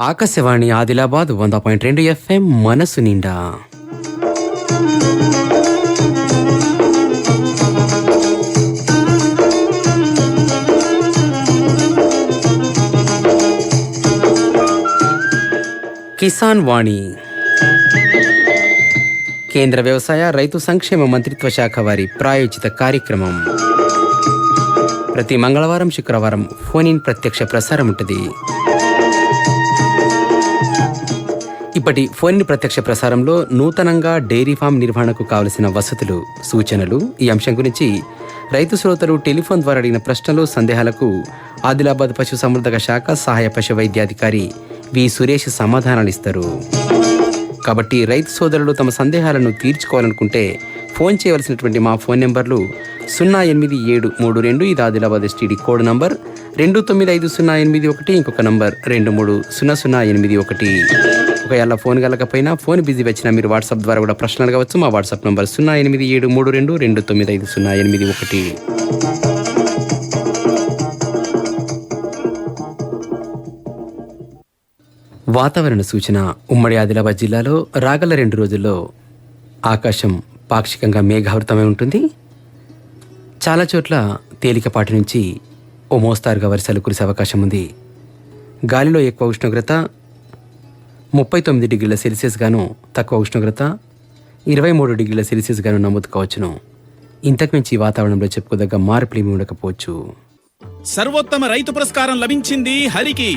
ఆకాశవాణి ఆదిలాబాద్ వంద పాయింట్ రెండు ఎఫ్ఎం మనసు నిండా. కిసాన్ వాణి. కేంద్ర వ్యవసాయ రైతు సంక్షేమ మంత్రిత్వ శాఖ వారి ప్రాయోజిత కార్యక్రమం. ప్రతి మంగళవారం శుక్రవారం ఫోన్ ఇన్ ప్రత్యక్ష ప్రసారం ఉంటుంది. ఇప్పటి ఫోన్ ప్రత్యక్ష ప్రసారంలో నూతనంగా డైరీ ఫామ్ నిర్వహణకు కావలసిన వసతులు సూచనలు ఈ అంశం గురించి రైతు శ్రోతలు టెలిఫోన్ ద్వారా అడిగిన ప్రశ్నలు సందేహాలకు ఆదిలాబాద్ పశు సంవర్ధక శాఖ సహాయ పశు వైద్యాధికారి వి సురేష్ సమాధానాలు ఇస్తారు కాబట్టి రైతు సోదరులు తమ సందేహాలను తీర్చుకోవాలనుకుంటే ఫోన్ చేయవలసినటువంటి మా ఫోన్ నెంబర్లు సున్నా ఎనిమిది ఏడు మూడు రెండు ఇది ఆదిలాబాద్ ఎస్టీడీ కోడ్ నంబర్ రెండు తొమ్మిది ఐదు సున్నా ఎనిమిది ఒకటి ఇంకొక నంబర్ రెండు మూడు సున్నా సున్నా ఎనిమిది ఒకటి. ఒకవేళ ఫోన్ కలకపోయినా ఫోన్ బిజీ వచ్చినా మీరు వాట్సాప్ ద్వారా కూడా ప్రశ్నలు కావచ్చు మా వాట్సాప్ నంబర్ సున్నా ఎనిమిది ఏడు మూడు రెండు రెండు తొమ్మిది ఐదు సున్నా ఎనిమిది ఒకటి. వాతావరణ సూచన ఉమ్మడి ఆదిలాబాద్ జిల్లాలో రాగల రెండు రోజుల్లో ఆకాశం పాక్షికంగా మేఘావృతమై ఉంటుంది. చాలా చోట్ల తేలికపాటి నుంచి ఓ మోస్తారుగా వర్షాలు కురిసే అవకాశం ఉంది. గాలిలో ఎక్కువ ఉష్ణోగ్రత ముప్పై తొమ్మిది డిగ్రీల సెల్సియస్ గాను తక్కువ ఉష్ణోగ్రత ఇరవై మూడు డిగ్రీల సెల్సియస్ గాను నమోదు ఇంతకుమించి ఈ వాతావరణంలో చెప్పుకోదగ్గ మార్పులేమి ఉండకపోవచ్చు. సర్వోత్తమ రైతు పురస్కారం లభించింది హరికి.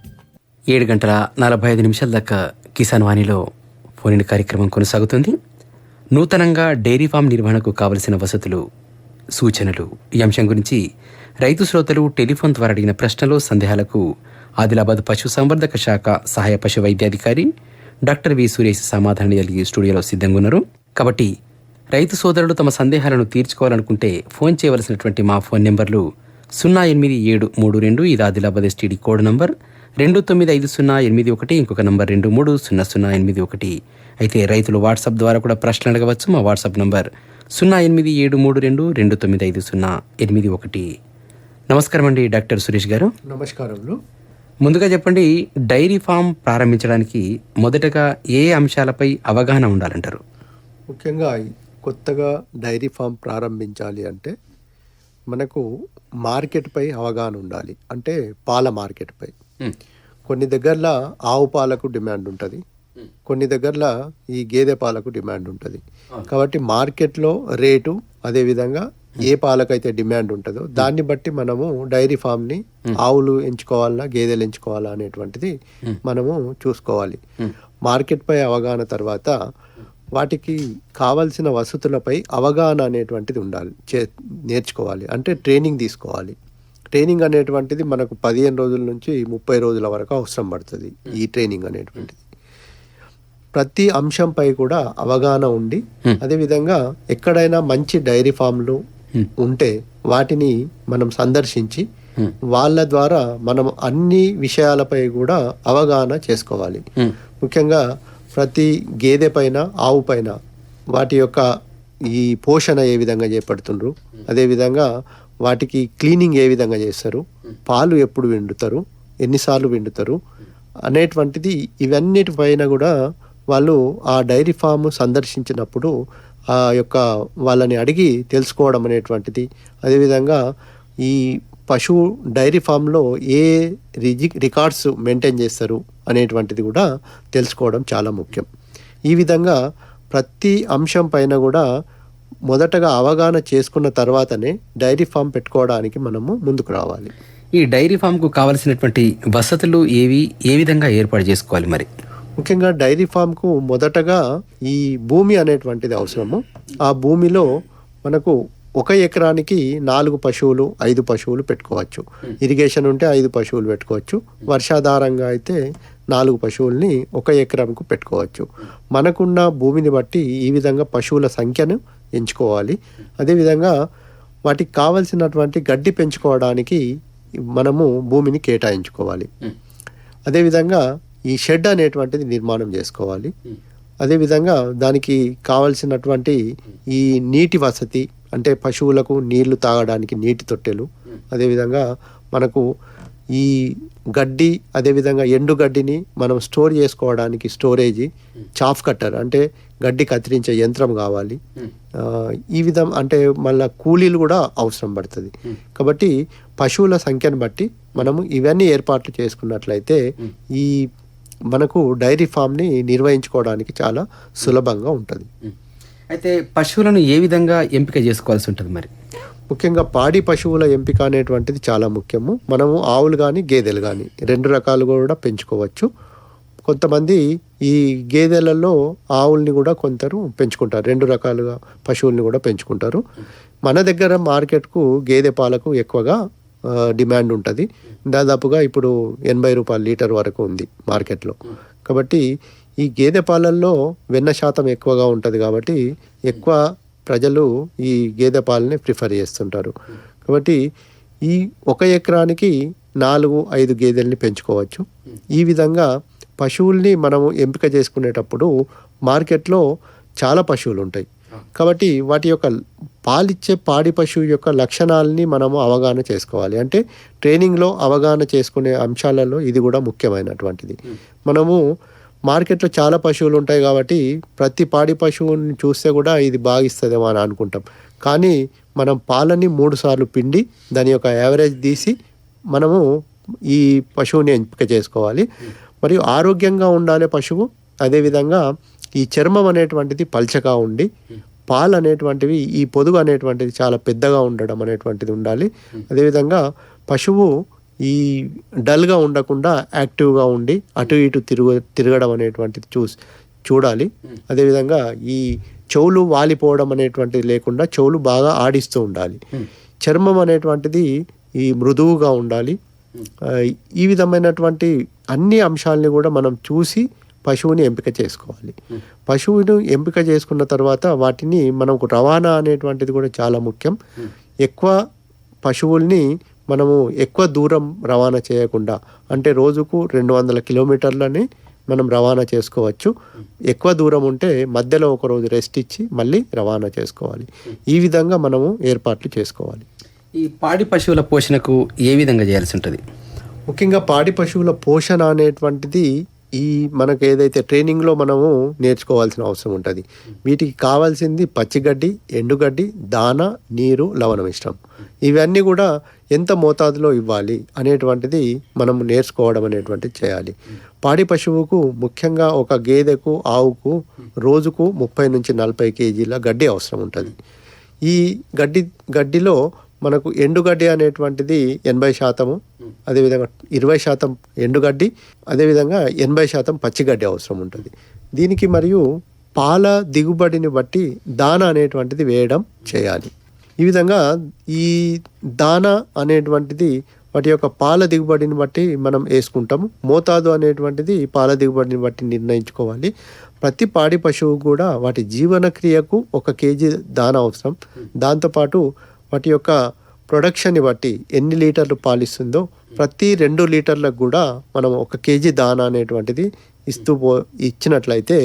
ఏడు గంటల నలభై ఐదు నిమిషాల దాకా కిసాన్ వాణిలో ఫోన్ కార్యక్రమం కొనసాగుతుంది. నూతనంగా డైరీ ఫామ్ నిర్వహణకు కావలసిన వసతులు సూచనలు ఈ అంశం గురించి రైతు శ్రోతలు టెలిఫోన్ ద్వారా అడిగిన ప్రశ్నలు సందేహాలకు ఆదిలాబాద్ పశు సంవర్ధక శాఖ సహాయ పశు వైద్యాధికారి డాక్టర్ వి సురేష్ సమాధానం కలిగి స్టూడియోలో సిద్ధంగా ఉన్నారు కాబట్టి రైతు సోదరులు తమ సందేహాలను తీర్చుకోవాలనుకుంటే ఫోన్ చేయవలసినటువంటి మా ఫోన్ నెంబర్లు సున్నా ఎనిమిది ఏడు మూడు రెండు ఇది ఆదిలాబాద్ ఎస్టీడీ కోడ్ నంబర్. రెండు తొమ్మిది ఐదు సున్నా ఎనిమిది ఒకటి ఇంకొక నంబర్ రెండు మూడు సున్నా సున్నా ఎనిమిది ఒకటి. అయితే రైతులు వాట్సాప్ ద్వారా కూడా ప్రశ్నలు అడగవచ్చు మా వాట్సాప్ నంబర్ సున్నా ఎనిమిది ఏడు మూడు రెండు రెండు తొమ్మిది ఐదు సున్నా ఎనిమిది ఒకటి. నమస్కారం అండి డాక్టర్ సురేష్ గారు. నమస్కారములు. ముందుగా చెప్పండి డైరీ ఫామ్ ప్రారంభించడానికి మొదటగా ఏ అంశాలపై అవగాహన ఉండాలంటారు? ముఖ్యంగా కొత్తగా డైరీ ఫామ్ ప్రారంభించాలి అంటే మనకు మార్కెట్పై అవగాహన ఉండాలి. అంటే పాల మార్కెట్పై కొన్ని దగ్గరలో ఆవు పాలకు డిమాండ్ ఉంటుంది. కొన్ని దగ్గరలో ఈ గేదె పాలకు డిమాండ్ ఉంటుంది. కాబట్టి మార్కెట్లో రేటు అదేవిధంగా ఏ పాలకైతే డిమాండ్ ఉంటుందో దాన్ని బట్టి మనము డైరీ ఫామ్ని ఆవులు ఎంచుకోవాలా గేదెలు ఎంచుకోవాలా అనేటువంటిది మనము చూసుకోవాలి. మార్కెట్ పై అవగాహన తర్వాత వాటికి కావలసిన వసతులపై అవగాహన అనేటువంటిది ఉండాలి. చే నేర్చుకోవాలి. అంటే ట్రైనింగ్ తీసుకోవాలి. ట్రైనింగ్ అనేటువంటిది మనకు పదిహేను రోజుల నుంచి ముప్పై రోజుల వరకు అవసరం పడుతుంది ఈ ట్రైనింగ్ అనేటువంటిది. ప్రతి అంశంపై కూడా అవగాహన ఉండి అదేవిధంగా ఎక్కడైనా మంచి డైరీ ఫామ్లు ఉంటే వాటిని మనం సందర్శించి వాళ్ళ ద్వారా మనం అన్ని విషయాలపై కూడా అవగాహన చేసుకోవాలి. ముఖ్యంగా ప్రతి గేదె పైన ఆవు పైన వాటి యొక్క ఈ పోషణ ఏ విధంగా చేపడుతుండ్రు అదేవిధంగా వాటికి క్లీనింగ్ ఏ విధంగా చేస్తారు? పాలు ఎప్పుడు విండుతారు? ఎన్నిసార్లు విండుతారు? అనేటువంటిది ఇవన్నిటిపైన కూడా వాళ్ళు ఆ డైరీ ఫామ్ సందర్శించినప్పుడు ఆ యొక్క వాళ్ళని అడిగి తెలుసుకోవడం అనేటువంటిది. అదేవిధంగా ఈ పశువు డైరీ ఫామ్లో ఏ రిజి రికార్డ్స్ మెయింటైన్ చేస్తారు అనేటువంటిది కూడా తెలుసుకోవడం చాలా ముఖ్యం. ఈ విధంగా ప్రతి అంశం పైన కూడా మొదటగా అవగాహన చేసుకున్న తర్వాతనే డైరీ ఫామ్ పెట్టుకోవడానికి మనము ముందుకు రావాలి. ఈ డైరీ ఫామ్కు కావలసినటువంటి వసతులు ఏవి ఏ విధంగా ఏర్పాటు చేసుకోవాలి మరి? ముఖ్యంగా డైరీ ఫామ్కు మొదటగా ఈ భూమి అనేటువంటిది అవసరము. ఆ భూమిలో మనకు ఒక ఎకరానికి నాలుగు పశువులు ఐదు పశువులు పెట్టుకోవచ్చు. ఇరిగేషన్ ఉంటే ఐదు పశువులు పెట్టుకోవచ్చు. వర్షాధారంగా అయితే నాలుగు పశువుల్ని ఒక ఎకరంకు పెట్టుకోవచ్చు. మనకున్న భూమిని బట్టి ఈ విధంగా పశువుల సంఖ్యను ఎంచుకోవాలి. అదేవిధంగా వాటికి కావలసినటువంటి గడ్డి పెంచుకోవడానికి మనము భూమిని కేటాయించుకోవాలి. అదేవిధంగా ఈ షెడ్ అనేటువంటిది నిర్మాణం చేసుకోవాలి. అదేవిధంగా దానికి కావలసినటువంటి ఈ నీటి వసతి అంటే పశువులకు నీళ్ళు తాగడానికి నీటి తొట్టెలు. అదేవిధంగా మనకు ఈ గడ్డి అదేవిధంగా ఎండు గడ్డిని మనం స్టోర్ చేసుకోవడానికి స్టోరేజీ చాఫ్ కట్టర్ అంటే గడ్డి కత్తిరించే యంత్రం కావాలి. ఆ, ఈ విధం అంటే మళ్ళా కూలీలు కూడా అవసరం పడుతుంది. కాబట్టి పశువుల సంఖ్యను బట్టి మనము ఇవన్నీ ఏర్పాట్లు చేసుకున్నట్లయితే ఈ మనకు డైరీ ఫామ్ని నిర్వహించుకోవడానికి చాలా సులభంగా ఉంటుంది. అయితే పశువులను ఏ విధంగా ఎంపిక చేసుకోవాల్సి ఉంటుంది మరి? ముఖ్యంగా పాడి పశువుల ఎంపిక అనేటువంటిది చాలా ముఖ్యము. మనము ఆవులు కానీ గేదెలు కానీ రెండు రకాలు కూడా పెంచుకోవచ్చు. కొంతమంది ఈ గేదెలలో ఆవుల్ని కూడా కొందరు పెంచుకుంటారు. రెండు రకాలుగా పశువుల్ని కూడా పెంచుకుంటారు. మన దగ్గర మార్కెట్కు గేదె పాలకు ఎక్కువగా డిమాండ్ ఉంటుంది. దాదాపుగా ఇప్పుడు ఎనభై రూపాయల లీటర్ వరకు ఉంది మార్కెట్లో. కాబట్టి ఈ గేదె పాలల్లో వెన్న శాతం ఎక్కువగా ఉంటుంది కాబట్టి ఎక్కువ ప్రజలు ఈ గేదె పాలని ప్రిఫర్ చేస్తుంటారు. కాబట్టి ఈ ఒక ఎకరానికి నాలుగు ఐదు గేదెల్ని పెంచుకోవచ్చు. ఈ విధంగా పశువుల్ని మనము ఎంపిక చేసుకునేటప్పుడు మార్కెట్లో చాలా పశువులు ఉంటాయి కాబట్టి వాటి యొక్క పాలిచ్చే పాడి పశువు యొక్క లక్షణాలని మనము అవగాహన చేసుకోవాలి. అంటే ట్రైనింగ్లో అవగాహన చేసుకునే అంశాలలో ఇది కూడా ముఖ్యమైనటువంటిది. మనము మార్కెట్లో చాలా పశువులు ఉంటాయి కాబట్టి ప్రతి పాడి పశువుని చూస్తే కూడా ఇది బాగిస్తుందేమో అని అనుకుంటాం. కానీ మనం పాలని మూడు సార్లు పిండి దాని యొక్క యావరేజ్ తీసి మనము ఈ పశువుని ఎంపిక చేసుకోవాలి. మరియు ఆరోగ్యంగా ఉండాలి పశువు. అదేవిధంగా ఈ చర్మం అనేటువంటిది పల్చగా ఉండి పాలు అనేటువంటివి ఈ పొదుగు అనేటువంటిది చాలా పెద్దగా ఉండడం అనేటువంటిది ఉండాలి. అదేవిధంగా పశువు ఈ డల్గా ఉండకుండా యాక్టివ్గా ఉండి అటు ఇటు తిరుగు తిరగడం అనేటువంటిది చూసి చూడాలి. అదేవిధంగా ఈ చెవులు వాలిపోవడం అనేటువంటిది లేకుండా చెవులు బాగా ఆడిస్తూ ఉండాలి. చర్మం అనేటువంటిది ఈ మృదువుగా ఉండాలి. ఈ విధమైనటువంటి అన్ని అంశాలని కూడా మనం చూసి పశువుని ఎంపిక చేసుకోవాలి. పశువును ఎంపిక చేసుకున్న తర్వాత వాటిని మనకు రవాణా అనేటువంటిది కూడా చాలా ముఖ్యం. ఎక్కువ పశువుల్ని మనము ఎక్కువ దూరం రవాణా చేయకుండా అంటే రోజుకు రెండు వందల కిలోమీటర్లని మనం రవాణా చేసుకోవచ్చు. ఎక్కువ దూరం ఉంటే మధ్యలో ఒక రోజు రెస్ట్ ఇచ్చి మళ్ళీ రవాణా చేసుకోవాలి. ఈ విధంగా మనము ఏర్పాట్లు చేసుకోవాలి. ఈ పాడి పశువుల పోషణకు ఏ విధంగా చేయాల్సి ఉంటుంది? ముఖ్యంగా పాడి పశువుల పోషణ అనేటువంటిది ఈ మనకు ఏదైతే ట్రైనింగ్లో మనము నేర్చుకోవాల్సిన అవసరం ఉంటుంది. వీటికి కావాల్సింది పచ్చిగడ్డి ఎండుగడ్డి దాన నీరు లవణం ఇష్టం. ఇవన్నీ కూడా ఎంత మోతాదులో ఇవ్వాలి అనేటువంటిది మనం నేర్చుకోవడం అనేటువంటిది చేయాలి. పాడి పశువుకు ముఖ్యంగా ఒక గేదెకు ఆవుకు రోజుకు ముప్పై నుంచి నలభై కేజీల గడ్డి అవసరం ఉంటుంది. ఈ గడ్డి గడ్డిలో మనకు ఎండుగడ్డి అనేటువంటిది ఎనభై శాతము అదేవిధంగా ఇరవై శాతం ఎండుగడ్డి అదేవిధంగా ఎనభై శాతం పచ్చిగడ్డి అవసరం ఉంటుంది. దీనికి మరియు పాల దిగుబడిని బట్టి దాన అనేటువంటిది వేయడం చేయాలి. ఈ విధంగా ఈ దాన అనేటువంటిది వాటి యొక్క పాల దిగుబడిని బట్టి మనం వేసుకుంటాము. మోతాదు అనేటువంటిది పాల దిగుబడిని బట్టి నిర్ణయించుకోవాలి. ప్రతి పాడి పశువు కూడా వాటి జీవన క్రియకు ఒక కేజీ దాన అవసరం. దాంతోపాటు వాటి యొక్క ప్రొడక్షన్ని బట్టి ఎన్ని లీటర్లు పాలిస్తుందో ప్రతి రెండు లీటర్లకు కూడా మనం ఒక కేజీ దానా అనేటువంటిది ఇస్తూ పో ఇచ్చినట్లయితే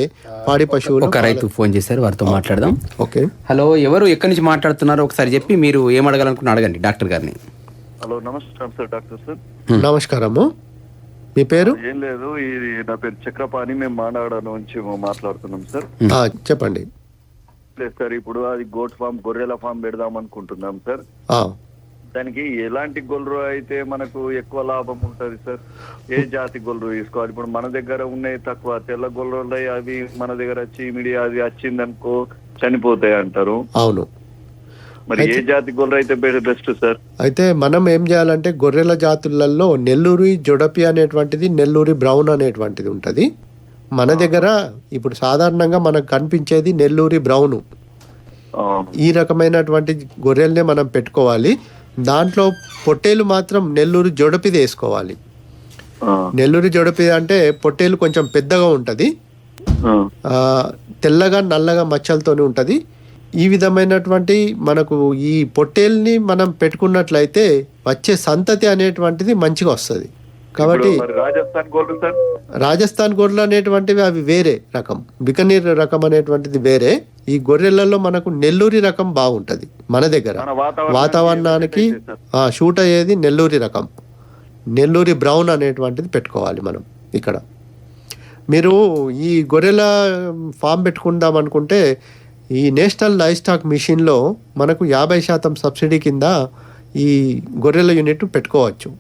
పాడి పశువులు ఒక రైతు ఫోన్ చేశారు వారితో మాట్లాడదాం. ఓకే. హలో ఎవరు ఎక్కడి నుంచి మాట్లాడుతున్నారో ఒకసారి చెప్పి మీరు ఏం అడగాలనుకున్న అడగండి డాక్టర్ గారిని. హలో నమస్కారం సార్ డాక్టర్ సార్. నమస్కారము. మీ పేరు? ఏం లేదు ఇది నా పేరు చక్రపాణి మేము మానాడ నుంచి మాట్లాడుతున్నాం సార్. ఆ, చెప్పండి. లేదు సార్ ఇప్పుడు అది గోట్ ఫామ్ గొర్రెల ఫామ్ పెడదాం అనుకుంటున్నాం సార్. దానికి ఎలాంటి గొల్లు అయితే మనకు ఎక్కువ లాభం ఉంటది సార్? ఏ జాతి గొల్లు తీసుకోవాలి? ఇప్పుడు మన దగ్గర ఉన్నాయి తక్కువ. తెల్ల ఉన్నాయి అవి మన దగ్గర చీమిడి అది వచ్చిందనుకో చనిపోతాయి అంటారు. అవును. మరి ఏ జాతి గొల్లు అయితే బెస్ట్ సార్? అయితే మనం ఏం చేయాలంటే గొర్రెల జాతులలో నెల్లూరి జొడపి అనేటువంటిది నెల్లూరి బ్రౌన్ అనేటువంటిది ఉంటుంది. మన దగ్గర ఇప్పుడు సాధారణంగా మనకు కనిపించేది నెల్లూరి బ్రౌను. ఈ రకమైనటువంటి గొర్రెల్నే మనం పెట్టుకోవాలి. దాంట్లో పొట్టేలు మాత్రం నెల్లూరు జొడపిది వేసుకోవాలి. నెల్లూరు జొడపి అంటే పొట్టేలు కొంచెం పెద్దగా ఉంటుంది. తెల్లగా నల్లగా మచ్చలతోనే ఉంటుంది. ఈ విధమైనటువంటి మనకు ఈ పొట్టేల్ని మనం పెట్టుకున్నట్లయితే వచ్చే సంతతి అనేటువంటిది మంచిగా వస్తుంది. కాబట్టి రాజస్థాన్ సార్? రాజస్థాన్ గొర్రెలు అనేటువంటివి అవి వేరే రకం. బికనీర్ రకం అనేటువంటిది వేరే. ఈ గొర్రెలలో మనకు నెల్లూరి రకం బాగుంటుంది మన దగ్గర. వాతావరణానికి షూట్ అయ్యేది నెల్లూరి రకం. నెల్లూరి బ్రౌన్ అనేటువంటిది పెట్టుకోవాలి మనం ఇక్కడ. మీరు ఈ గొర్రెల ఫామ్ పెట్టుకుందాం అనుకుంటే ఈ నేషనల్ లైఫ్ స్టాక్ మిషన్లో మనకు యాభై శాతం సబ్సిడీ కింద ఈ గొర్రెల యూనిట్ పెట్టుకోవచ్చు.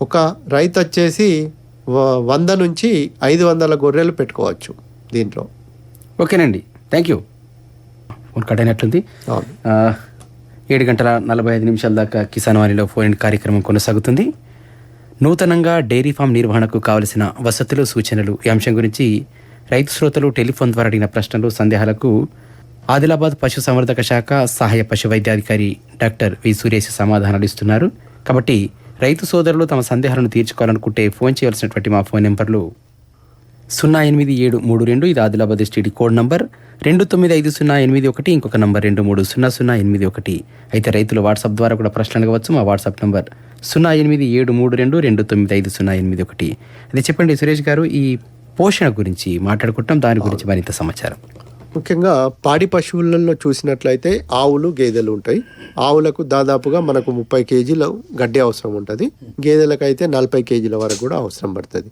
ఒక రైతు వచ్చేసి వంద నుంచి ఐదు వందల గొర్రెలు పెట్టుకోవచ్చు దీంట్లో. ఓకేనండి. Thank you. కట్ అయినట్లుంది. ఏడు గంటల నలభై ఐదు నిమిషాల దాకా కిసాన్ వాణిలో ఫోన్ కార్యక్రమం కొనసాగుతుంది. నూతనంగా డైరీ ఫామ్ నిర్వహణకు కావలసిన వసతులు సూచనలు ఈ అంశం గురించి రైతు శ్రోతలు టెలిఫోన్ ద్వారా అడిగిన ప్రశ్నలు సందేహాలకు ఆదిలాబాద్ పశు సంవర్ధక శాఖ సహాయ పశు వైద్యాధికారి డాక్టర్ వి సురేష్ సమాధానాలు ఇస్తున్నారు. కాబట్టి రైతు సోదరులు తమ సందేహాలను తీర్చుకోవాలనుకుంటే ఫోన్ చేయాల్సినటువంటి మా ఫోన్ నెంబర్లు సున్నా ఎనిమిది ఏడు మూడు రెండు ఇది ఆదిలాబాద్ ఎస్టీడీ కోడ్ నంబర్. రెండు తొమ్మిది ఐదు సున్నా ఎనిమిది ఒకటి ఇంకొక నంబర్ రెండు మూడు సున్నా సున్నా ఎనిమిది ఒకటి. అయితే రైతులు వాట్సాప్ ద్వారా కూడా ప్రశ్నలు అడగవచ్చు మా వాట్సాప్ నంబర్ సున్నా ఎనిమిది ఏడు మూడు రెండు రెండు తొమ్మిది ఐదు సున్నా ఎనిమిది ఒకటి. అదే చెప్పండి సురేష్ గారు ఈ పోషణ గురించి మాట్లాడుకుంటాం దాని గురించి మరింత సమాచారం. ముఖ్యంగా పాడి పశువులలో చూసినట్లయితే ఆవులు గేదెలు ఉంటాయి. ఆవులకు దాదాపుగా మనకు ముప్పై కేజీల గడ్డి అవసరం ఉంటుంది. గేదెలకు అయితే నలభై కేజీల వరకు కూడా అవసరం పడుతుంది.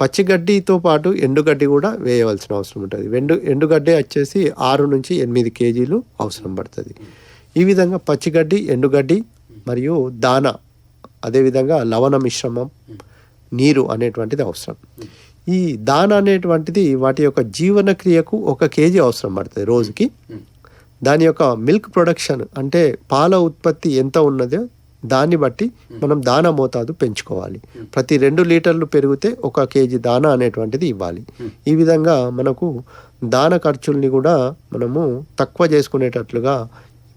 పచ్చిగడ్డితో పాటు ఎండుగడ్డి కూడా వేయవలసిన అవసరం ఉంటుంది. ఎండు ఎండుగడ్డి వచ్చేసి ఆరు నుంచి ఎనిమిది కేజీలు అవసరం పడుతుంది. ఈ విధంగా పచ్చిగడ్డి ఎండుగడ్డి మరియు దాన అదేవిధంగా లవణ మిశ్రమం నీరు అనేటువంటిది అవసరం. ఈ దాన అనేటువంటిది వాటి యొక్క జీవన క్రియకు ఒక కేజీ అవసరం పడుతుంది రోజుకి. దాని యొక్క మిల్క్ ప్రొడక్షన్ అంటే పాల ఉత్పత్తి ఎంత ఉన్నదో దాన్ని బట్టి మనం దాన మోతాదు పెంచుకోవాలి. ప్రతి రెండు లీటర్లు పెరిగితే ఒక కేజీ దాన అనేటువంటిది ఇవ్వాలి. ఈ విధంగా మనకు దాన ఖర్చుల్ని కూడా మనము తక్కువ చేసుకునేటట్లుగా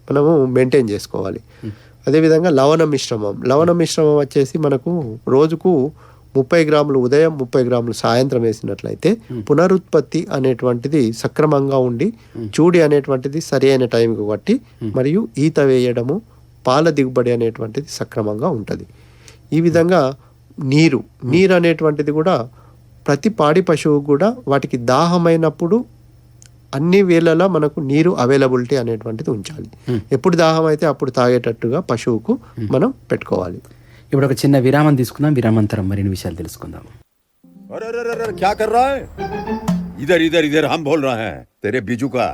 మనము మెయింటైన్ చేసుకోవాలి. అదేవిధంగా లవణ మిశ్రమం. లవణ మిశ్రమం వచ్చేసి మనకు రోజుకు ముప్పై గ్రాములు ఉదయం ముప్పై గ్రాములు సాయంత్రం వేసినట్లయితే పునరుత్పత్తి అనేటువంటిది సక్రమంగా ఉండి చూడి అనేటువంటిది సరి అయిన టైంకి బట్టి మరియు ఈత వేయడము పాల దిగుబడి అనేటువంటిది సక్రమంగా ఉంటుంది. ఈ విధంగా నీరు నీరు అనేటువంటిది కూడా ప్రతి పాడి పశువు కూడా వాటికి దాహమైనప్పుడు అన్ని వేళలా మనకు నీరు అవైలబిలిటీ అనేటువంటిది ఉంచాలి. ఎప్పుడు దాహం అయితే అప్పుడు తాగేటట్టుగా పశువుకు మనం పెట్టుకోవాలి. ఇప్పుడు ఒక చిన్న విరామం తీసుకుందాం విరామాంతరం మరిన్ని విషయాలు తెలుసుకుందాం अरे अरे अरे अरे, क्या कर रहा है इधर इधर इधर हम बोल रहे हैं तेरे बीजू का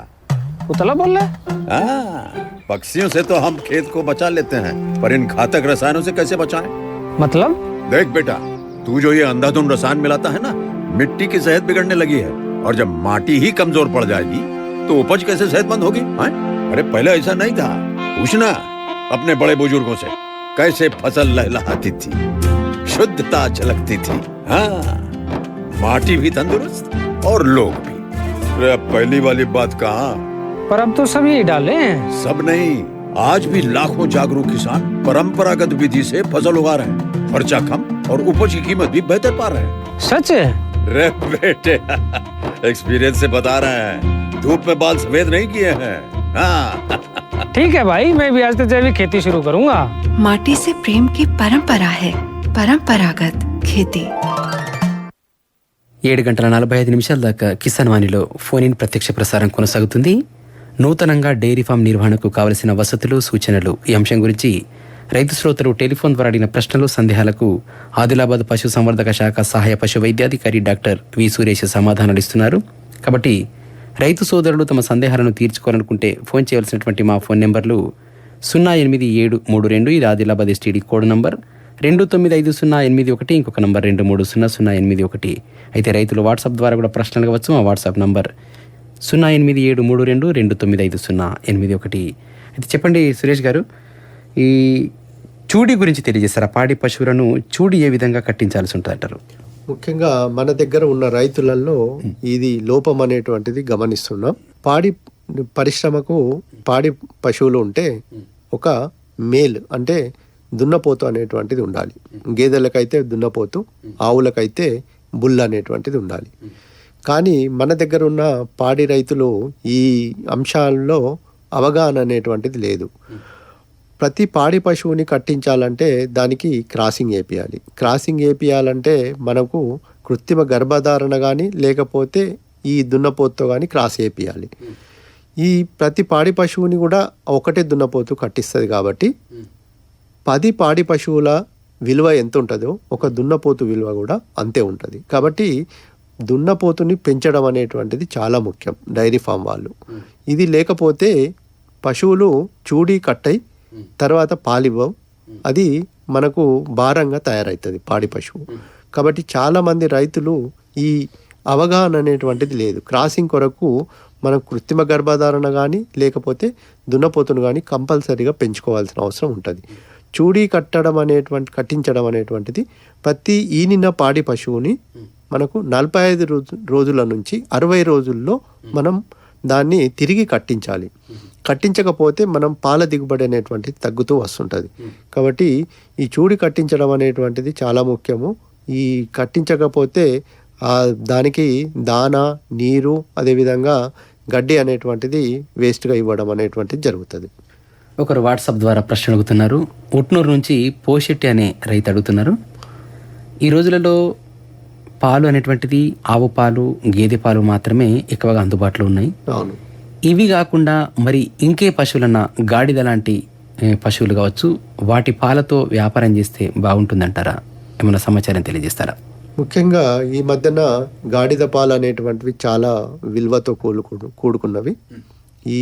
उतला बोल रहा है हाँ, पक्षियों से तो हम खेत को बचा लेते हैं पर इन घातक रसायनों से कैसे बचाएं? मतलब देख बेटा तू जो ये अंधाधुंध रसायन मिलाता है ना मिट्टी की सेहत बिगड़ने लगी है और जब माटी ही कमजोर पड़ जाएगी तो उपज कैसे सेहतमंद होगी हाँ? अरे पहले ऐसा नहीं था पूछना अपने बड़े बुजुर्गों से कैसे फ़सल लहलहाती थी? शुद्धता झलकती थी। हाँ माटी भी तंदुरुस्त और लोग भी। अरे पहली वाली बात कहा? पर अब तो सब यही डाले हैं। सब नहीं आज भी लाखों जागरूक किसान परंपरागत विधि से फ़सल उगा रहे हैं। खर्चा कम और उपज की कीमत भी बेहतर पा रहे हैं। सच है? रे बेटे एक्सपीरियंस से बता रहे हैं। धूप में बाल सफ़ेद नहीं किए हैं। हाँ। ठीक है भाई मैं भी आज से जैविक खेती शुरू करूंगा माटी से प्रेम की परंपरा है परंपरागत खेती ఏడు గంటల నలభై ఐదు నిమిషాల దాకా కిసాన్ వాణిలో ఫోన్ ఇన్ ప్రత్యక్ష ప్రసారం కొనసాగుతుంది నూతనంగా డైరీ ఫామ్ నిర్వహణకు కావలసిన వసతులు సూచనలు ఈ అంశం గురించి రైతు శ్రోతలు టెలిఫోన్ ద్వారా అడిగిన ప్రశ్నలు సందేహాలకు ఆదిలాబాద్ పశు సంవర్ధక శాఖ సహాయ పశు వైద్యాధికారి డాక్టర్ వి సురేష్ సమాధానాలు ఇస్తున్నారు కాబట్టి రైతు సోదరులు తమ సందేహాలను తీర్చుకోవాలనుకుంటే ఫోన్ చేయవలసినటువంటి మా ఫోన్ నెంబర్లు సున్నా ఎనిమిది ఏడు మూడు రెండు ఇది ఆదిలాబాద్ ఎస్టీడీ కోడ్ నంబర్. రెండు తొమ్మిది ఐదు సున్నా ఎనిమిది ఒకటి ఇంకొక నంబర్ రెండు మూడు సున్నా సున్నా ఎనిమిది ఒకటి. అయితే రైతులు వాట్సాప్ ద్వారా కూడా ప్రశ్నలు అడగవచ్చు మా వాట్సాప్ నంబర్ సున్నా ఎనిమిది ఏడు మూడు రెండు రెండు తొమ్మిది ఐదు సున్నా ఎనిమిది ఒకటి. అయితే చెప్పండి సురేష్ గారు ఈ చూడి గురించి తెలియజేస్తారా పాడి పశువులను చూడి ఏ విధంగా కట్టించాల్సి ఉంటుంది అంటారు ముఖ్యంగా మన దగ్గర ఉన్న రైతులలో ఇది లోపం అనేటువంటిది గమనిస్తున్నాం. పాడి పరిశ్రమకు పాడి పశువులు ఉంటే ఒక మేల్ అంటే దున్నపోతు అనేటువంటిది ఉండాలి. గేదెలకైతే దున్నపోతు ఆవులకైతే బుల్ల అనేటువంటిది ఉండాలి. కానీ మన దగ్గర ఉన్న పాడి రైతులు ఈ అంశాల్లో అవగాహన అనేటువంటిది లేదు. ప్రతి పాడి పశువుని కట్టించాలంటే దానికి క్రాసింగ్ వేపియాలి క్రాసింగ్ వేపియాలంటే మనకు కృత్రిమ గర్భధారణ కానీ లేకపోతే ఈ దున్నపోతుతో కానీ క్రాస్ వేపియాలి ఈ ప్రతి పాడి పశువుని కూడా ఒకటే దున్నపోతు కట్టిస్తుంది కాబట్టి పది పాడి పశువుల విలువ ఎంత ఉంటుందో ఒక దున్నపోతు విలువ కూడా అంతే ఉంటుంది. కాబట్టి దున్నపోతుని పెంచడం అనేటువంటిది చాలా ముఖ్యం డైరీ ఫామ్ వాళ్ళు. ఇది లేకపోతే పశువులు చూడి కట్టయి తర్వాత పాలివ్వవు అది మనకు భారంగా తయారవుతుంది పాడి పశువు. కాబట్టి చాలామంది రైతులు ఈ అవగాహన అనేటువంటిది లేదు. క్రాసింగ్ కొరకు మనం కృత్రిమ గర్భధారణ కానీ లేకపోతే దున్నపోతును కానీ కంపల్సరీగా పెంచుకోవాల్సిన అవసరం ఉంటుంది. చూడీ కట్టడం అనేటువంటి కట్టించడం అనేటువంటిది ప్రతి ఈనిన పాడి పశువుని మనకు నలభై ఐదు రోజు రోజుల నుంచి అరవై రోజుల్లో మనం దాన్ని తిరిగి కట్టించాలి. కట్టించకపోతే మనం పాల దిగుబడి అనేటువంటిది తగ్గుతూ వస్తుంటుంది. కాబట్టి ఈ చూడి కట్టించడం అనేటువంటిది చాలా ముఖ్యము. ఈ కట్టించకపోతే దానికి దాన నీరు అదేవిధంగా గడ్డి అనేటువంటిది వేస్ట్గా ఇవ్వడం అనేటువంటిది జరుగుతుంది. ఒకరు వాట్సాప్ ద్వారా ప్రశ్న అడుగుతున్నారు. ఉట్నూరు నుంచి పోషెట్టి అనే రైతు అడుగుతున్నారు. ఈ రోజులలో పాలు అనేటువంటిది ఆవు పాలు గేదె పాలు మాత్రమే ఎక్కువగా అందుబాటులో ఉన్నాయి. అవును. ఇవి కాకుండా మరి ఇంకే పశువులన్నా గాడిద లాంటి పశువులు కావచ్చు వాటి పాలతో వ్యాపారం చేస్తే బాగుంటుందంటారా? ఏమైనా సమాచారం తెలియజేస్తారా? ముఖ్యంగా ఈ మధ్యన గాడిద పాలు అనేటువంటివి చాలా విలువతో కూడుకు కూడుకున్నవి. ఈ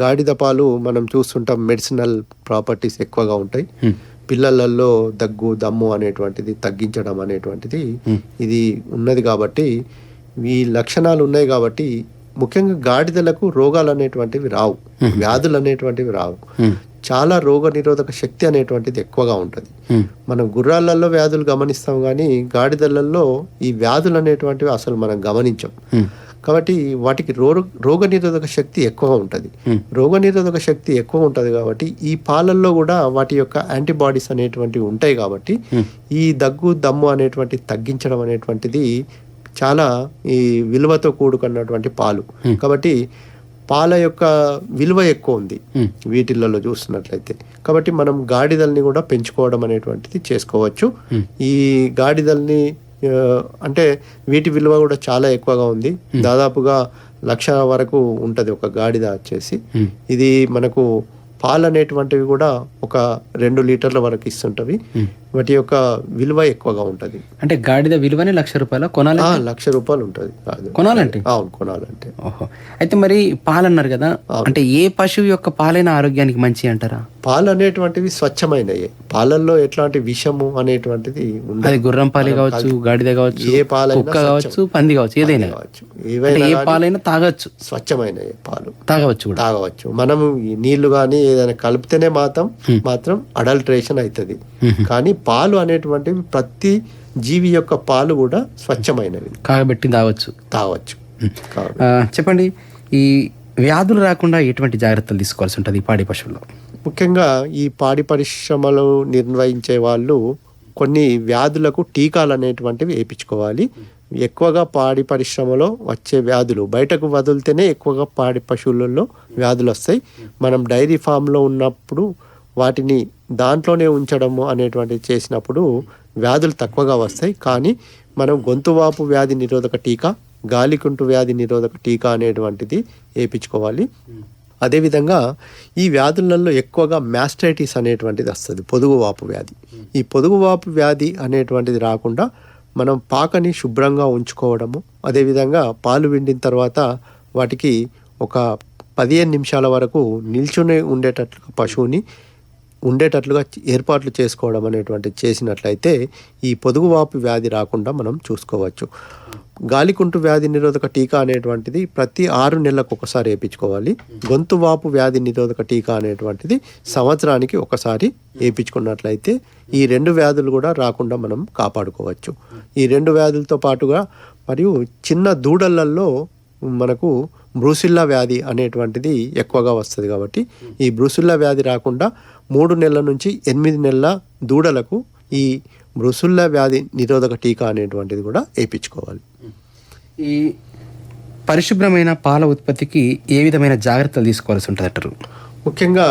గాడిద పాలు మనం చూస్తుంటాం మెడిసినల్ ప్రాపర్టీస్ ఎక్కువగా ఉంటాయి. పిల్లలలో దగ్గు దమ్ము అనేటువంటిది తగ్గించడం అనేటువంటిది ఇది ఉన్నది కాబట్టి ఈ లక్షణాలు ఉన్నాయి కాబట్టి ముఖ్యంగా గాడిదలకు రోగాలు అనేటువంటివి రావు. వ్యాధులు అనేటువంటివి రావు. చాలా రోగ నిరోధక శక్తి అనేటువంటిది ఎక్కువగా ఉంటుంది. మనం గుర్రాలలో వ్యాధులు గమనిస్తాం కానీ గాడిదలలో ఈ వ్యాధులు అనేటువంటివి అసలు మనం గమనించం. కాబట్టి వాటికి రో రోగ నిరోధక శక్తి ఎక్కువగా ఉంటుంది. రోగ నిరోధక శక్తి ఎక్కువ ఉంటుంది కాబట్టి ఈ పాలల్లో కూడా వాటి యొక్క యాంటీబాడీస్ అనేటువంటివి ఉంటాయి కాబట్టి ఈ దగ్గు దమ్ము అనేటువంటి తగ్గించడం అనేటువంటిది చాలా ఈ విలువతో కూడుకున్నటువంటి పాలు. కాబట్టి పాల యొక్క విలువ ఎక్కువ ఉంది వీటిలలో చూస్తున్నట్లయితే. కాబట్టి మనం గాడిదల్ని కూడా పెంచుకోవడం అనేటువంటిది చేసుకోవచ్చు. ఈ గాడిదల్ని అంటే వీటి విలువ కూడా చాలా ఎక్కువగా ఉంది. దాదాపుగా లక్ష వరకు ఉంటది ఒక గాడిద వచ్చేసి. ఇది మనకు పాలు అనేటువంటివి కూడా ఒక రెండు లీటర్ల వరకు ఇస్తుంటవి. వాటి యొక్క విలువ ఎక్కువగా ఉంటది. అంటే గాడిద విలువనే లక్ష రూపాయల? కొనాలి లక్ష రూపాయలు ఉంటది. కాదు కొనాలంటే? అవును కొనాలంటే. ఓహో. అయితే మరి పాలన్నారు కదా? అంటే ఏ పశువు యొక్క పాలైన ఆరోగ్యానికి మంచి అంటారా? పాలు అనేటువంటివి స్వచ్ఛమైనవి పాలల్లో ఎట్లాంటి విషము అనేటువంటిది ఉండదు. అది గుర్రం పాలే కావచ్చు గాడిద కావచ్చు ఏ కుక్క కావచ్చు పంది కావచ్చు ఏదైనా. కావచ్చు. ఏ పాలైనా తాగొచ్చు స్వచ్ఛమైనవి పాలు. తాగవచ్చు తాగవచ్చు. మనం నీళ్ళు కానీ ఏదైనా కలిపితేనే మాత్రం మాత్రం అడల్ట్రేషన్ అవుతుంది కానీ పాలు అనేటువంటివి ప్రతి జీవి యొక్క పాలు కూడా స్వచ్ఛమైనవి. కాబట్టి ఆ, చెప్పండి ఈ వ్యాధులు రాకుండా ఎటువంటి జాగ్రత్తలు తీసుకోవాల్సి ఉంటుంది ఈ పాడి పశువుల్లో? ముఖ్యంగా ఈ పాడి పరిశ్రమలు నిర్వహించే వాళ్ళు కొన్ని వ్యాధులకు టీకాలు అనేటువంటివి వేయించుకోవాలి. ఎక్కువగా పాడి పరిశ్రమలో వచ్చే వ్యాధులు బయటకు వదిలితేనే ఎక్కువగా పాడి పశువులలో వ్యాధులు వస్తాయి. మనం డైరీ ఫామ్లో ఉన్నప్పుడు వాటిని దాంట్లోనే ఉంచడము అనేటువంటిది చేసినప్పుడు వ్యాధులు తక్కువగా వస్తాయి. కానీ మనం గొంతువాపు వ్యాధి నిరోధక టీకా గాలికుంటు వ్యాధి నిరోధక టీకా అనేటువంటిది వేయించుకోవాలి. అదేవిధంగా ఈ వ్యాధులలో ఎక్కువగా మ్యాస్టైటిస్ అనేటువంటిది వస్తుంది పొదుగువాపు వ్యాధి. ఈ పొదుగువాపు వ్యాధి అనేటువంటిది రాకుండా మనం పాకని శుభ్రంగా ఉంచుకోవడము అదేవిధంగా పాలు విండిన తర్వాత వాటికి ఒక పదిహేను నిమిషాల వరకు నిల్చుని ఉండేటట్లుగా పశువుని ఉండేటట్లుగా ఏర్పాట్లు చేసుకోవడం అనేటువంటి చేసినట్లయితే ఈ పొదుగువాపు వ్యాధి రాకుండా మనం చూసుకోవచ్చు. గాలికుంటు వ్యాధి నిరోధక టీకా అనేటువంటిది ప్రతి ఆరు నెలలకు ఒకసారి వేయించుకోవాలి. గొంతు వాపు వ్యాధి నిరోధక టీకా అనేటువంటిది సంవత్సరానికి ఒకసారి వేయించుకున్నట్లయితే ఈ రెండు వ్యాధులు కూడా రాకుండా మనం కాపాడుకోవచ్చు. ఈ రెండు వ్యాధులతో పాటుగా మరియు చిన్న దూడలల్లో మనకు బ్రూసిల్లా వ్యాధి అనేటువంటిది ఎక్కువగా వస్తుంది కాబట్టి ఈ బ్రూసిల్లా వ్యాధి రాకుండా మూడు నెలల నుంచి ఎనిమిది నెలల దూడలకు ఈ బ్రూసిల్లా వ్యాధి నిరోధక టీకా అనేటువంటిది కూడా వేయించుకోవాలి. ఈ పరిశుభ్రమైన పాల ఉత్పత్తికి ఏ విధమైన జాగ్రత్తలు తీసుకోవాల్సి ఉంటుంది అంటారు? ముఖ్యంగా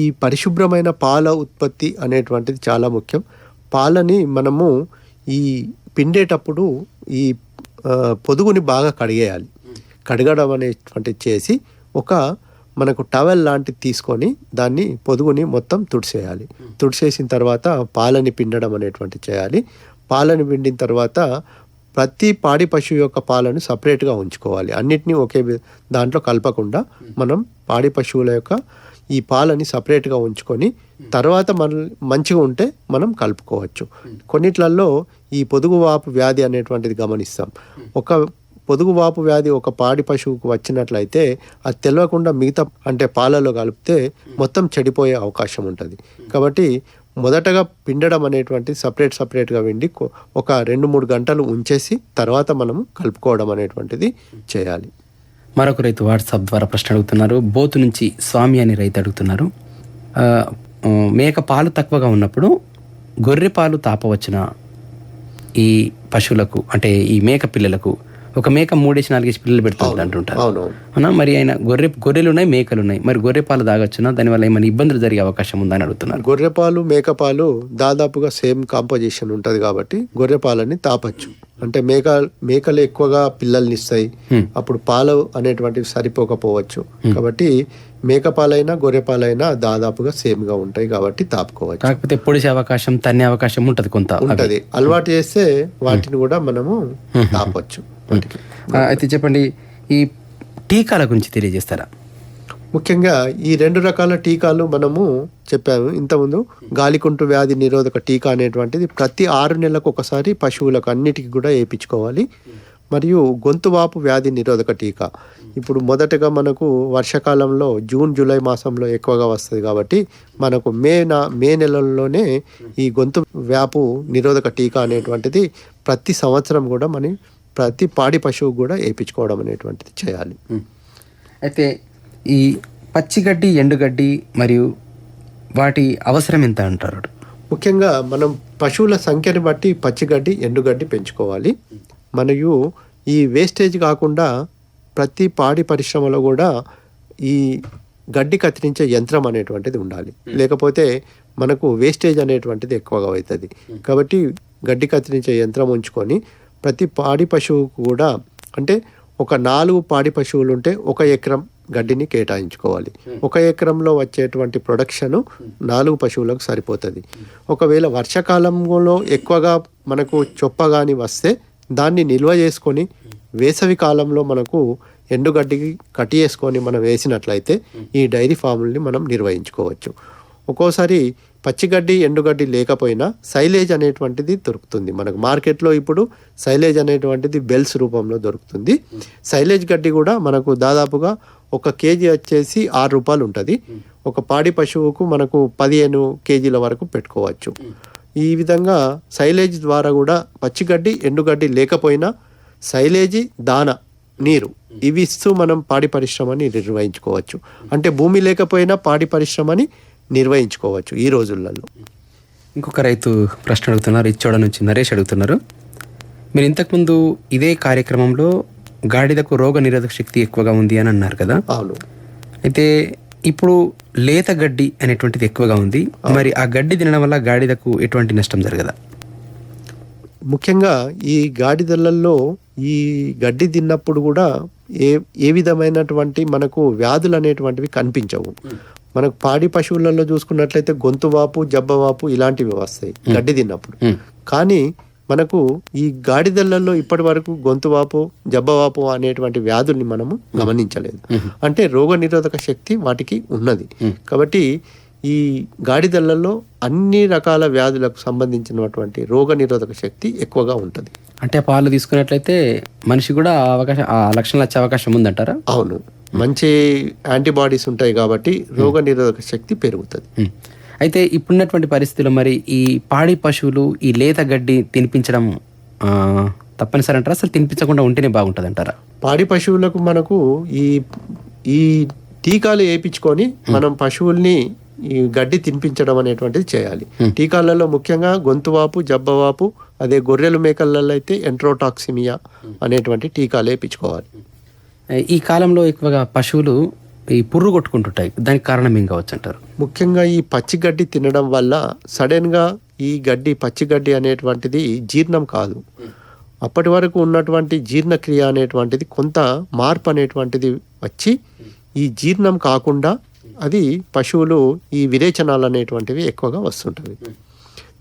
ఈ పరిశుభ్రమైన పాల ఉత్పత్తి అనేటువంటిది చాలా ముఖ్యం. పాలని మనము ఈ పిండేటప్పుడు ఈ పొదుగుని బాగా కడిగేయాలి. కడగడం అనేటువంటిది చేసి ఒక మనకు టవల్ లాంటిది తీసుకొని దాన్ని పొదుగుని మొత్తం తుడిసేయాలి. తుడిసేసిన తర్వాత పాలని పిండడం అనేటువంటిది చేయాలి. పాలని పిండిన తర్వాత ప్రతి పాడి పశువు యొక్క పాలను సపరేట్గా ఉంచుకోవాలి. అన్నిటినీ ఒకే దాంట్లో కలపకుండా మనం పాడి పశువుల యొక్క ఈ పాలని సపరేట్గా ఉంచుకొని తర్వాత మన మంచిగా ఉంటే మనం కలుపుకోవచ్చు. కొన్నిట్లలో ఈ పొదుగు వాపు వ్యాధి అనేటువంటిది గమనిస్తాం. ఒక పొదుగువాపు వ్యాధి ఒక పాడి పశువుకు వచ్చినట్లయితే అది తెలియకుండా మిగతా అంటే పాలలో కలిపితే మొత్తం చెడిపోయే అవకాశం ఉంటుంది. కాబట్టి మొదటగా పిండడం అనేటువంటి సపరేట్ సపరేట్గా పిండి ఒక రెండు మూడు గంటలు ఉంచేసి తర్వాత మనము కలుపుకోవడం అనేటువంటిది చేయాలి. మరొక రైతు వాట్సాప్ ద్వారా ప్రశ్న అడుగుతున్నారు. బోతు నుంచి స్వామి అని రైతు అడుగుతున్నారు. మేక పాలు తక్కువగా ఉన్నప్పుడు గొర్రె పాలు తాపవచ్చున? ఈ పశువులకు అంటే ఈ మేక పిల్లలకు ఒక మేక మూడేసి నాలుగేసి పిల్లలు పెడుతుంది అంటుంటారు. అవును మరి ఆయన గొర్రె గొర్రెలు ఉన్నాయి మేకలు ఉన్నాయి మరి గొర్రె పాలు తాగొచ్చునా? దానివల్ల ఏమైనా ఇబ్బందులు జరిగే అవకాశం ఉందని అడుగుతున్నారు. గొర్రెపాలు మేకపాలు దాదాపుగా సేమ్ కాంపోజిషన్ ఉంటుంది కాబట్టి గొర్రెపాలని తాపచ్చు. అంటే మేక మేకలు ఎక్కువగా పిల్లల్ని ఇస్తాయి. అప్పుడు పాలు అనేటువంటివి సరిపోకపోవచ్చు. కాబట్టి మేకపాలైనా గొర్రెపాలైనా దాదాపుగా సేమ్గా ఉంటాయి కాబట్టి తాపుకోవచ్చు. కాకపోతే పొడిచే అవకాశం తన్నే అవకాశం ఉంటుంది కొంత. ఉంటది. అలవాటు చేస్తే వాటిని కూడా మనము తాపొచ్చు అయితే చెప్పండి ఈ టీకాల గురించి తెలియజేస్తారా? ముఖ్యంగా ఈ రెండు రకాల టీకాలు మనము చెప్పాము. ఇంతకుముందు గాలికుంటు వ్యాధి నిరోధక టీకా అనేటువంటిది ప్రతి ఆరు నెలలకు ఒకసారి పశువులకు అన్నిటికీ కూడా వేయించుకోవాలి. మరియు గొంతువాపు వ్యాధి నిరోధక టీకా. ఇప్పుడు మొదటగా మనకు వర్షాకాలంలో జూన్ జూలై మాసంలో ఎక్కువగా వస్తుంది కాబట్టి మనకు మే నా మే నెలల్లోనే ఈ గొంతు వ్యాపు నిరోధక టీకా అనేటువంటిది ప్రతి సంవత్సరం కూడా మన ప్రతి పాడి పశువుకు కూడా వేయించుకోవడం అనేటువంటిది చేయాలి. అయితే ఈ పచ్చిగడ్డి ఎండుగడ్డి మరియు వాటి అవసరం ఎంత అంటారు? ముఖ్యంగా మనం పశువుల సంఖ్యని బట్టి పచ్చిగడ్డి ఎండుగడ్డి పెంచుకోవాలి. మరియు ఈ వేస్టేజ్ కాకుండా ప్రతి పాడి పరిశ్రమలో కూడా ఈ గడ్డి కత్తిరించే యంత్రం అనేటువంటిది ఉండాలి. లేకపోతే మనకు వేస్టేజ్ అనేటువంటిది ఎక్కువగా అవుతుంది. కాబట్టి గడ్డి కత్తిరించే యంత్రం ఉంచుకొని ప్రతి పాడి పశువుకు కూడా అంటే ఒక నాలుగు పాడి పశువులు ఉంటే ఒక ఎకరం గడ్డిని కేటాయించుకోవాలి. ఒక ఎకరంలో వచ్చేటువంటి ప్రొడక్షన్ నాలుగు పశువులకు సరిపోతుంది. ఒకవేళ వర్షాకాలంలో ఎక్కువగా మనకు చొప్ప కానీ వస్తే దాన్ని నిల్వ చేసుకొని వేసవి కాలంలో మనకు ఎండుగడ్డికి కట్టి చేసుకొని మనం వేసినట్లయితే ఈ డైరీ ఫాముల్ని మనం నిర్వహించుకోవచ్చు. ఒక్కోసారి పచ్చిగడ్డి ఎండుగడ్డి లేకపోయినా సైలేజ్ అనేటువంటిది దొరుకుతుంది. మనకు మార్కెట్లో ఇప్పుడు సైలేజ్ అనేటువంటిది బెల్స్ రూపంలో దొరుకుతుంది. సైలేజ్ గడ్డి కూడా మనకు దాదాపుగా ఒక కేజీ వచ్చేసి ఆరు రూపాయలు ఉంటుంది. ఒక పాడి పశువుకు మనకు పదిహేను కేజీల వరకు పెట్టుకోవచ్చు. ఈ విధంగా సైలేజ్ ద్వారా కూడా పచ్చిగడ్డి ఎండుగడ్డి లేకపోయినా సైలేజీ దాన నీరు ఇవి ఇస్తూ మనం పాడి పరిశ్రమని నిర్వహించుకోవచ్చు. అంటే భూమి లేకపోయినా పాడి పరిశ్రమని నిర్వహించుకోవచ్చు ఈ రోజులలో. ఇంకొక రైతు ప్రశ్న అడుగుతున్నారు. ఇచ్చోడ నుంచి నరేష్ అడుగుతున్నారు. మీరు ఇంతకుముందు ఇదే కార్యక్రమంలో గాడిదకు రోగ నిరోధక శక్తి ఎక్కువగా ఉంది అని అన్నారు కదా? అవును. అయితే ఇప్పుడు లేత గడ్డి అనేటువంటిది ఎక్కువగా ఉంది. మరి ఆ గడ్డి తినడం వల్ల గాడిదకు ఎటువంటి నష్టం జరగదా? ముఖ్యంగా ఈ గాడిదలలో ఈ గడ్డి తిన్నప్పుడు కూడా ఏ ఏ విధమైనటువంటి మనకు వ్యాధులు అనేటువంటివి కనిపించవు. మనకు పాడి పశువులలో చూసుకున్నట్లయితే గొంతు వాపు జబ్బ వాపు ఇలాంటివి వస్తాయి గడ్డి తిన్నప్పుడు. కానీ మనకు ఈ గాడిదలలో ఇప్పటి వరకు గొంతు వాపు జబ్బవాపు అనేటువంటి వ్యాధుల్ని మనము గమనించలేదు. అంటే రోగ నిరోధక శక్తి వాటికి ఉన్నది. కాబట్టి ఈ గాడిదలలో అన్ని రకాల వ్యాధులకు సంబంధించినటువంటి రోగ నిరోధక శక్తి ఎక్కువగా ఉంటుంది. అంటే పాలు తీసుకున్నట్లయితే మనిషి కూడా ఆ అవకాశం ఆ లక్షణాలు వచ్చే అవకాశం ఉందంటారా? అవును. మంచి యాంటీబాడీస్ ఉంటాయి కాబట్టి రోగ నిరోధక శక్తి పెరుగుతుంది. అయితే ఇప్పుడున్నటువంటి పరిస్థితుల్లో మరి ఈ పాడి పశువులు ఈ లేత గడ్డి తినిపించడం తప్పనిసరి అంటారా? అసలు తినిపించకుండా ఉంటేనే బాగుంటుంది అంటారా పాడి పశువులకు మనకు ఈ ఈ టీకాలు వేయించుకొని మనం పశువుల్ని ఈ గడ్డి తినిపించడం అనేటువంటిది చేయాలి. టీకాలలో ముఖ్యంగా గొంతువాపు జబ్బవాపు అదే గొర్రెలు మేకలలో అయితే ఎంట్రోటాక్సిమియా అనేటువంటి టీకాలు వేయించుకోవాలి. ఈ కాలంలో ఎక్కువగా పశువులు ఈ పుర్రు కొట్టుకుంటుంటాయి. దానికి కారణం ఏం కావచ్చు అంటారు? ముఖ్యంగా ఈ పచ్చి గడ్డి తినడం వల్ల సడన్గా ఈ గడ్డి పచ్చి గడ్డి అనేటువంటిది జీర్ణం కాదు. అప్పటి వరకు ఉన్నటువంటి జీర్ణక్రియ అనేటువంటిది కొంత మార్పు అనేటువంటిది వచ్చి ఈ జీర్ణం కాకుండా అది పశువులు ఈ విరేచనాలు అనేటువంటివి ఎక్కువగా వస్తుంటుంది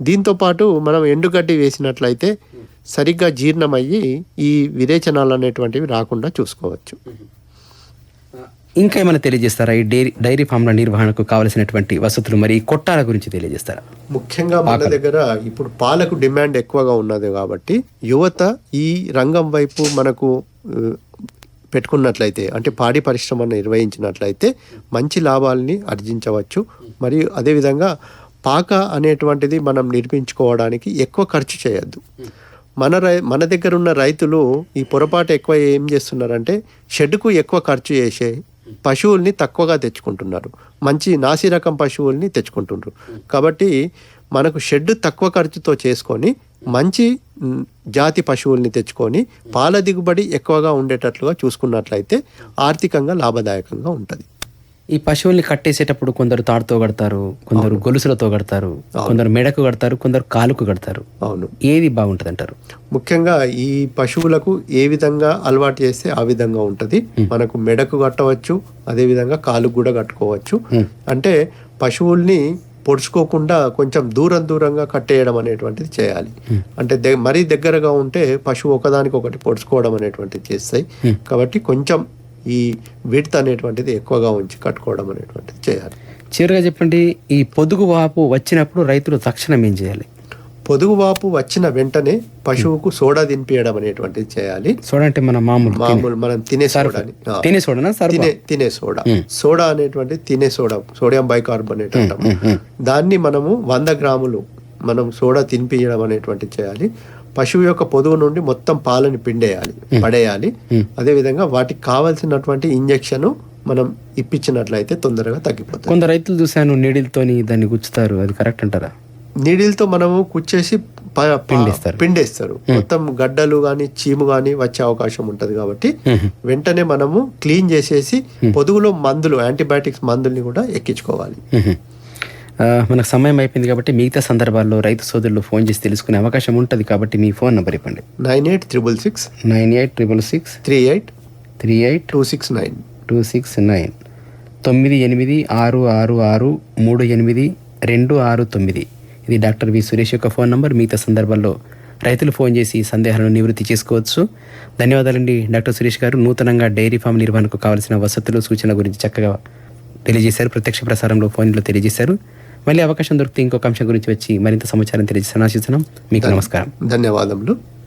దీంతో పాటు మనం ఎండుగడ్డి వేసినట్లయితే సరిగ్గా జీర్ణమయ్యి ఈ విరేచనాలు అనేటువంటివి రాకుండా చూసుకోవచ్చు. ఇంకా ఏమైనా తెలియజేస్తారా? ఈ డైరీ డైరీ ఫామ్ల నిర్వహణకు కావలసినటువంటి వసతులు మరి కొట్టాల గురించి తెలియజేస్తారా? ముఖ్యంగా మన దగ్గర ఇప్పుడు పాలకు డిమాండ్ ఎక్కువగా ఉన్నది కాబట్టి యువత ఈ రంగం వైపు మనకు పెట్టుకున్నట్లయితే అంటే పాడి పరిశ్రమను నిర్వహించినట్లయితే మంచి లాభాలని ఆర్జించవచ్చు. మరియు అదేవిధంగా పాక అనేటువంటిది మనం నిర్మించుకోవడానికి ఎక్కువ ఖర్చు చేయొద్దు. మన రై మన దగ్గర ఉన్న రైతులు ఈ పొరపాటు ఎక్కువ ఏం చేస్తున్నారంటే షెడ్కు ఎక్కువ ఖర్చు చేసే పశువుల్ని తక్కువగా తెచ్చుకుంటున్నారు. మంచి నాసి రకం పశువుల్ని తెచ్చుకుంటున్నారు కాబట్టి మనకు షెడ్ తక్కువ ఖర్చుతో చేసుకొని మంచి జాతి పశువుల్ని తెచ్చుకొని పాల దిగుబడి ఎక్కువగా ఉండేటట్లుగా చూసుకున్నట్లయితే ఆర్థికంగా లాభదాయకంగా ఉంటుంది. ఈ పశువుల్ని కట్టేసేటప్పుడు కొందరు తాడుతో కడతారు కొందరు గొలుసులతో కడతారు కొందరు మెడకు కడతారు కొందరు కాలుకు కడతారు. అవును. ఏది బాగుంటుంది అంటారు ముఖ్యంగా ఈ పశువులకు ఏ విధంగా అలవాటు చేస్తే ఆ విధంగా ఉంటుంది. మనకు మెడకు కట్టవచ్చు అదే విధంగా కాలుకు కూడా కట్టుకోవచ్చు. అంటే పశువుల్ని పొడుచుకోకుండా కొంచెం దూరం దూరంగా కట్టేయడం అనేటువంటిది చేయాలి. అంటే ద- మరీ దగ్గరగా ఉంటే పశువు ఒకదానికి ఒకటి పొడుచుకోవడం అనేటువంటిది చేస్తాయి. కాబట్టి కొంచెం ఈ విడ్త్ అనేటువంటిది ఎక్కువగా ఉంచి కట్టుకోవడం అనేటువంటిది చేయాలి. చివరిగా చెప్పండి ఈ పొదుగు వాపు వచ్చినప్పుడు రైతులు తక్షణం ఏం చేయాలి? పొదుగు వాపు వచ్చిన వెంటనే పశువుకు సోడా దింపియడం అనేటువంటిది చేయాలి. సోడా అంటే మన మామూలు మామూలు మనం తినే సోడాని ఆ. తినే సోడానా సర్ఫా? తినే తినే సోడా. సోడా అనేటువంటి తినే సోడా సోడియం బైకార్బోనేట్ అంటాము దాన్ని మనము వంద గ్రాములు మనం సోడా తినిపించడం అనేటువంటిది చేయాలి. పశువు యొక్క పొదువు నుండి మొత్తం పాలని పిండేయాలి పడేయాలి. అదే విధంగా వాటికి కావాల్సినటువంటి ఇంజెక్షన్ మనం ఇప్పించినట్లయితే తొందరగా తగ్గిపోతుంది కొందరు రైతులు చూశాను నీడిల్తోని దాన్ని గుచ్చుతారు. అది కరెక్ట్ అంటారా? నీడిల్తో మనము కుచ్చేసి పిండేస్తారు. పిండేస్తారు. మొత్తం గడ్డలు గాని చీము గాని వచ్చే అవకాశం ఉంటది కాబట్టి వెంటనే మనము క్లీన్ చేసేసి పొదుగులో మందులు యాంటీబయాటిక్స్ మందుల్ని కూడా ఎక్కించుకోవాలి. మనకు సమయం అయిపోయింది కాబట్టి మిగతా సందర్భాల్లో రైతు సోదరులు ఫోన్ చేసి తెలుసుకునే అవకాశం ఉంటుంది కాబట్టి మీ ఫోన్ నెంబర్ ఇవ్వండి. Nine eight triple six nine eight triple six three eight three eight two six nine two six nine. తొమ్మిది ఎనిమిది ఆరు ఆరు ఆరు మూడు ఎనిమిది రెండు ఆరు తొమ్మిది. ఇది డాక్టర్ వి సురేష్ యొక్క ఫోన్ నంబర్. మిగతా సందర్భాల్లో రైతులు ఫోన్ చేసి సందేహాలను నివృత్తి చేసుకోవచ్చు. ధన్యవాదాలండి డాక్టర్ సురేష్ గారు. నూతనంగా డైరీ ఫామ్ నిర్వహణకు కావాల్సిన వసతులు సూచనల గురించి చక్కగా తెలియజేశారు. ప్రత్యక్ష ప్రసారంలో ఫోన్లో తెలియజేశారు. మళ్ళీ అవకాశం దొరికితే ఇంకొక అంశం గురించి వచ్చి మరింత సమాచారం తెలియజేస్తాను. ఆశిస్తున్నాం. మీకు నమస్కారం. ధన్యవాదములు.